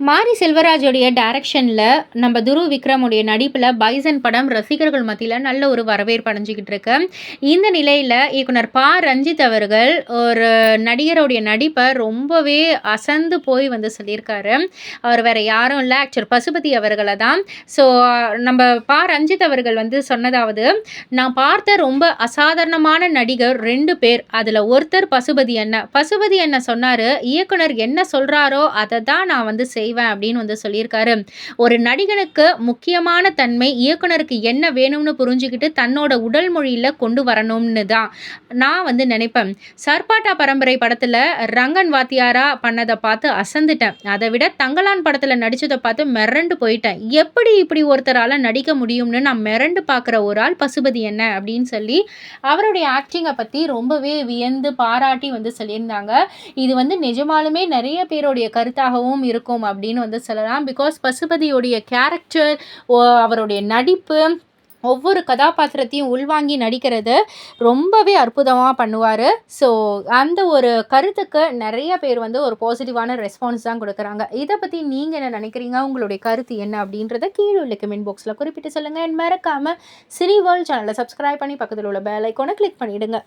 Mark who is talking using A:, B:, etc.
A: மாரி செல்வராஜுடைய டைரக்ஷனில் நம்ம துரு விக்ரமுடைய நடிப்பில் பைசன் படம் ரசிகர்கள் மத்தியில் நல்ல ஒரு வரவேற்பு அடைஞ்சிக்கிட்டு இருக்கு. இந்த நிலையில் இயக்குனர் பா. ரஞ்சித் அவர்கள் ஒரு நடிகருடைய நடிப்பை ரொம்பவே அசந்து போய் வந்து சொல்லியிருக்காரு. அவர் வேறு யாரும் இல்லை ஆக்சுவல் பசுபதி அவர்களை தான். ஸோ நம்ம பா. ரஞ்சித் அவர்கள் வந்து சொன்னதாவது நான் பார்த்த ரொம்ப அசாதாரணமான நடிகர் ரெண்டு பேர் அதில் ஒருத்தர் பசுபதி அண்ணன் பசுபதி அண்ணன் சொன்னார் இயக்குனர் என்ன சொல்கிறாரோ அதை தான் நான் வந்து செய்வேன் அப்படின்னு வந்து சொல்லியிருக்காரு. ஒரு நடிகனுக்கு முக்கியமான தன்மை இயக்குனருக்கு என்ன வேணும்னு புரிஞ்சுக்கிட்டு தன்னோட உடல் மொழியில் கொண்டு வரணும்னு தான் நான் வந்து நினைப்பேன். சர்பாட்டா பரம்பரை படத்தில் ரங்கன் வாத்தியாரா பண்ணதை பார்த்து அசந்துட்டேன். அதை விட தங்கலான் படத்தில் நடித்ததை பார்த்து மிரண்டு போயிட்டேன். எப்படி இப்படி ஒருத்தரால் நடிக்க முடியும்னு நான் மிரண்டு பார்க்குற ஒரு ஆள் பசுபதி என்ன அப்படின்னு சொல்லி அவருடைய ஆக்டிங்கை பற்றி ரொம்பவே வியந்து பாராட்டி வந்து சொல்லியிருந்தாங்க. இது வந்து நிஜமாலுமே நிறைய பேருடைய கருத்தாகவும் இருக்கும் அப்படின்னு வந்து சொல்லலாம். பிகாஸ் பசுபதியுடைய கேரக்டர் அவருடைய நடிப்பு ஒவ்வொரு கதாபாத்திரத்தையும் உள்வாங்கி நடிக்கிறது ரொம்பவே அற்புதமாக பண்ணுவார். ஸோ அந்த ஒரு கருத்துக்கு நிறைய பேர் வந்து ஒரு பாசிட்டிவான ரெஸ்பான்ஸ் தான் கொடுக்குறாங்க. இதை பற்றி நீங்கள் என்ன நினைக்கிறீங்க? உங்களுடைய கருத்து என்ன அப்படின்றத கீழே உள்ள கமெண்ட் பாக்ஸில் குறிப்பிட்டு சொல்லுங்கள் என் மறக்காமல் சிரி வேர்ல்ட் சேனலை சப்ஸ்கிரைப் பண்ணி பக்கத்தில் உள்ள பெல் ஐக்கோனை கிளிக் பண்ணிவிடுங்க